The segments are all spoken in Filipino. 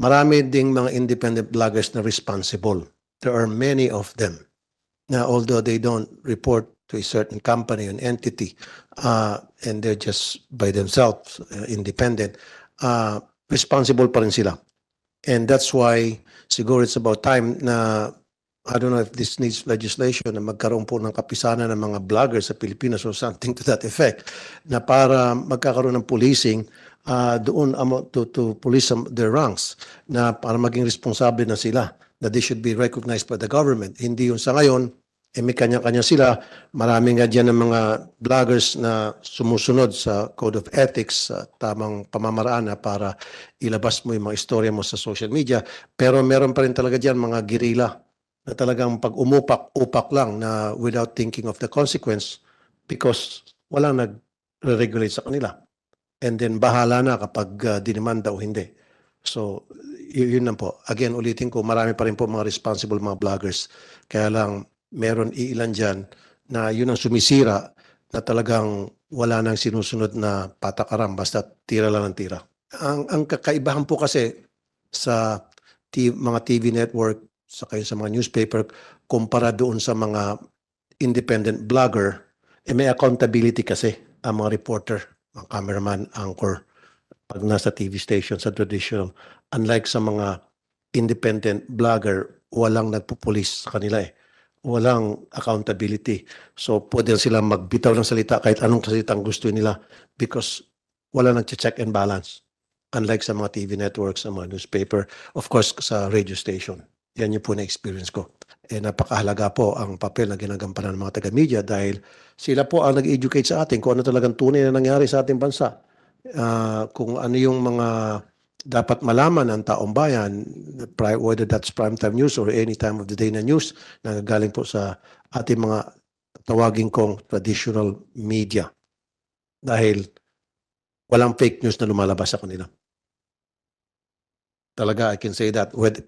marami ding mga independent vloggers na responsible. There are many of them. Na although they don't report to a certain company and entity, uh, and they're just by themselves, uh, independent, uh, responsible pa rin sila. And that's why siguro it's about time na I don't know if this needs legislation na magkaroon po ng kapisanan ng mga vloggers sa Pilipinas or something to that effect na para magkakaroon ng policing uh, doon amo to, to police some, their ranks na para maging responsable na sila that they should be recognized by the government. Hindi yung sa ngayon, eh may kanya-kanya sila. Marami nga dyan ng mga vloggers na sumusunod sa Code of Ethics, sa tamang pamamaraan na para ilabas mo yung mga istorya mo sa social media. Pero meron pa rin talaga dyan mga girila na talagang pag umupak-upak lang na without thinking of the consequence because walang nag-regulate sa kanila. And then bahala na kapag uh, dinimanda o hindi. So, yun lang po. Again, ulitin ko, marami pa rin po mga responsible mga vloggers. Kaya lang, meron iilan dyan na yun ang sumisira na talagang wala nang sinusunod na patakaran basta tira lang ng tira. Ang, ang kakaibahan po kasi sa t- mga TV network sa kayo sa mga newspaper kumpara doon sa mga independent blogger, eh may accountability kasi ang mga reporter, mga cameraman, anchor, pag nasa TV station sa traditional. Unlike sa mga independent blogger, walang nagpupulis sa kanila eh. Walang accountability. So pwede silang magbitaw ng salita kahit anong salita ang gusto nila because wala nag-check and balance. Unlike sa mga TV networks, sa mga newspaper, of course sa radio station. Yan yung po na experience ko. Eh napakahalaga po ang papel na ginagampanan ng mga taga-media dahil sila po ang nag-educate sa atin kung ano talagang tunay na nangyari sa ating bansa. Ah, kung ano yung mga dapat malaman ng taong bayan, whether that's primetime news or any time of the day na news, na galing po sa ating mga tawagin kong traditional media. Dahil walang fake news na lumalabas sa kanila. Talaga, I can say that. With,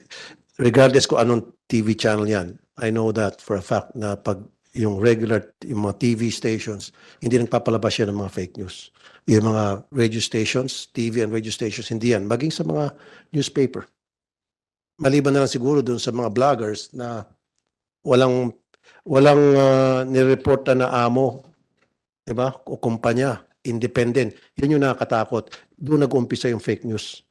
regardless kung anong TV channel yan, I know that for a fact na pag yung regular, yung mga TV stations, hindi nagpapalabas yan ng mga fake news. Yung mga radio stations, TV and radio stations, hindi yan. Maging sa mga newspaper. Maliban na lang siguro dun sa mga vloggers na walang walang uh, nireporta na amo, 'di ba? O kumpanya, independent. Yun yung nakakatakot. Doon nag-umpisa yung fake news.